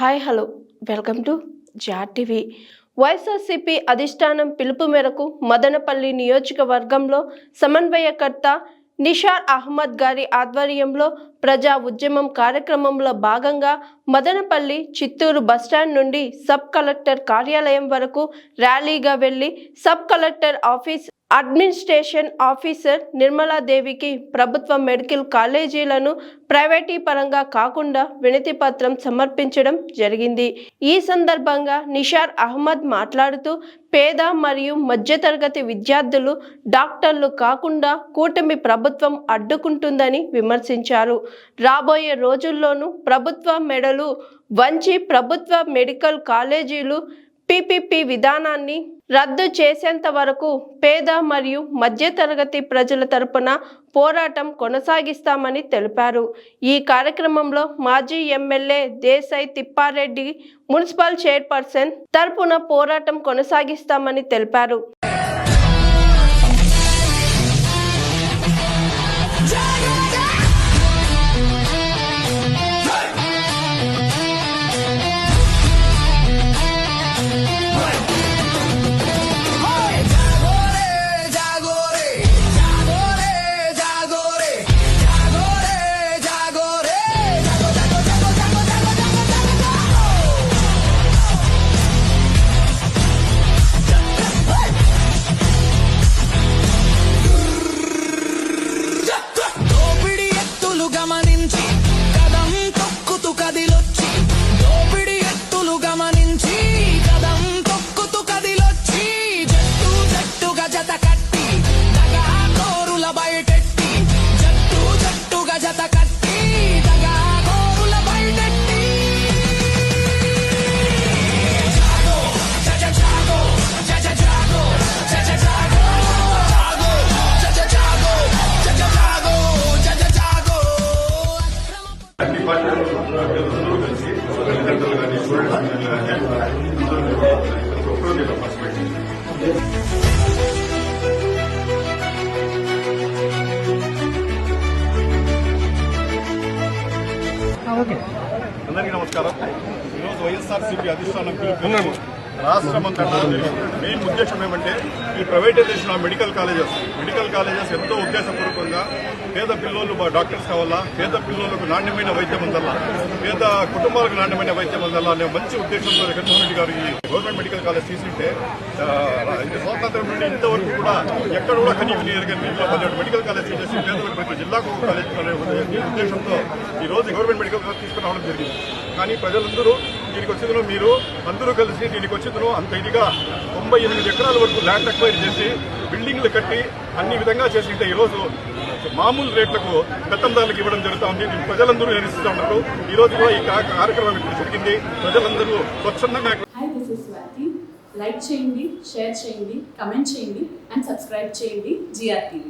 Hi hello. Welcome to Jat TV. YSRCP అధిష్టానం పిలుపు మేరకు మదనపల్లి నియోజకవర్గంలో సమన్వయకర్త నిషార్ అహ్మద్ గారి ఆధ్వర్యంలో ప్రజా ఉద్యమం కార్యక్రమంలో భాగంగా మదనపల్లి చిత్తూరు బస్టాండ్ నుండి సబ్ కలెక్టర్ కార్యాలయం వరకు ర్యాలీగా వెళ్ళి sub collector office administration officer నిర్మలాదేవికి ప్రభుత్వ మెడికల్ కాలేజీలను ప్రైవేటీపరంగా కాకుండా వినతి పత్రం సమర్పించడం జరిగింది. ఈ సందర్భంగా నిషార్ అహ్మద్ మాట్లాడుతూ పేద మరియు మధ్యతరగతి విద్యార్థులు డాక్టర్లు కాకుండా కూటమి ప్రభుత్వం అడ్డుకుంటుందని విమర్శించారు. రాబోయే రోజుల్లోనూ ప్రభుత్వ మెడలు వంచి ప్రభుత్వ మెడికల్ కాలేజీలు పీపీపీ విధానాన్ని రద్దు చేసేంత వరకు పేద మరియు మధ్యతరగతి ప్రజల తరపున పోరాటం కొనసాగిస్తామని తెలిపారు. ఈ కార్యక్రమంలో మాజీ MLA Desai Thippareddy municipal chairperson తరపున పోరాటం కొనసాగిస్తామని తెలిపారు. అన్ని పార్టీలు అందరూ కలిసి తల్లిదండ్రులు కానీ స్టూడెంట్స్ కానీ అందరూ ఒక్కరూ నేను ఫస్ట్ పెట్టింది అందరికీ నమస్కారం ఈరోజు వైఎస్ఆర్సీపీ అధిష్టానం పిలుపు రాష్ట్రమంతటా మెయిన్ ఉద్దేశం ఏమంటే ఈ privatization of medical colleges medical colleges ఎంతో ఉద్దేశపూర్వకంగా పేద పిల్లలు డాక్టర్స్ కావాలా? పేద పిల్లలకు నాణ్యమైన వైద్యం అందల్లా పేద కుటుంబాలకు నాణ్యమైన వైద్యం అందల్లా అనే మంచి ఉద్దేశంతో జగన్మోహన్ రెడ్డి గారు ఈ గవర్నమెంట్ మెడికల్ కాలేజ్ తీసుకుంటే స్వాతంత్రం నుండి ఇంతవరకు కూడా ఎక్కడ కూడా కనీవిని ఎరగని మెడికల్ కాలేజ్ చేసి పేదలకు ప్రతి జిల్లాకు ఒక కాలేజ్ అనే ఉద్దేశంతో ఈ రోజు గవర్నమెంట్ మెడికల్ కాలేజ్ తీసుకురావడం జరిగింది. కానీ ప్రజలందరూ దీనికి వచ్చిందో మీరు అందరూ కలిసి దీనికి వచ్చిందో అంత ఇదిగా తొంభై ఎనిమిది ఎకరాల వరకు ల్యాండ్ అక్వైర్ చేసి బిల్డింగ్లు కట్టి అన్ని విధంగా చేసింటే ఈరోజు మామూలు రేట్లకు పెత్తందారులకు ఇవ్వడం జరుగుతూ ఉంది. ప్రజలందరూ నిరసిస్తూ ఉన్నారు. ఈ రోజు కూడా ఈ కార్యక్రమం ఇక్కడ జరిగింది. ప్రజలందరూ స్వచ్ఛందంగా లైక్ చేయండి షేర్ చేయండి కమెంట్ చేయండి అండ్ సబ్స్క్రైబ్ చేయండి. జిఆర్టీవీ